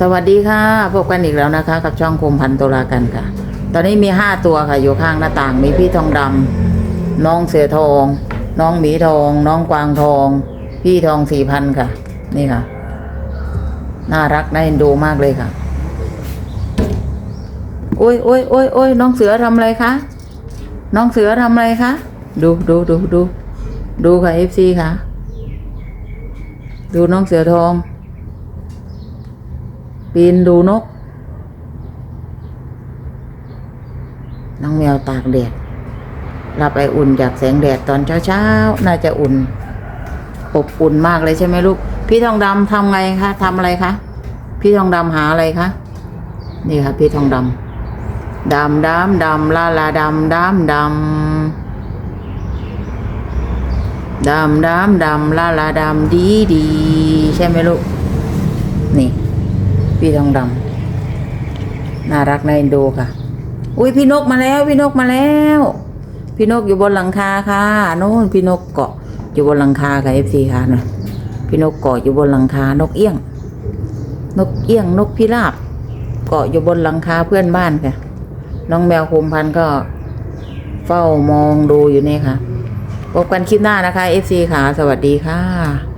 สวัสดีค่ะ พบกันอีกแล้วนะคะ กับช่องคมพันตุลากันค่ะ ตอนนี้มีห้าตัวค่ะ อยู่ข้างหน้าต่างมีพี่ทองดำน้องเสือทอง น้องหมีทอง น้องกวางทอง พี่ทองสี่พันค่ะ นี่ค่ะ น่ารักน่าเอ็นดูมากเลยค่ะโอ้ยโอ้ยโอ้ยโอ้ยน้องเสือทำอะไรคะน้องเสือทำอะไรคะดูดูดูดูดูค่ะเอฟซีค่ะ ดูน้องเสือทอง ปีนดูนก น้องแมวตากแดดรับไออุ่นจากแสงแดดตอนเช้าๆ น่าจะอุ่น อบอุ่นมากเลยใช่ไหมลูก พี่ทองดำทำไงคะทำอะไรคะ พี่ทองดำหาอะไรคะ นี่ค่ะ พี่ทองดำ ดำดำดำลาลาดำดำดำดำดำดำลาลาดำดีดี ใช่ไหมลูก นี่ พี่ทองดำน่ารักในอ็นโดค่ะ อุ้ยพี่นกมาแล้ว พี่นกมาแล้ว พี่นกอยู่บนหลังคาค่ะโน่นพี่นกเกาะอยู่บนหลังคาค่ะเอฟซีค่ะนะพี่นกเกาะอยู่บนหลังคานกเอี้ยง นกเอี้ยงนกพิราบ เกาะอยู่บนหลังคาเพื่อนบ้านค่ะ น้องแมวโคมพันก็เฝ้ามองดูอยู่นี่ค่ะพบกันคลิปหน้านะคะ FC ค่ะ สวัสดีค่ะ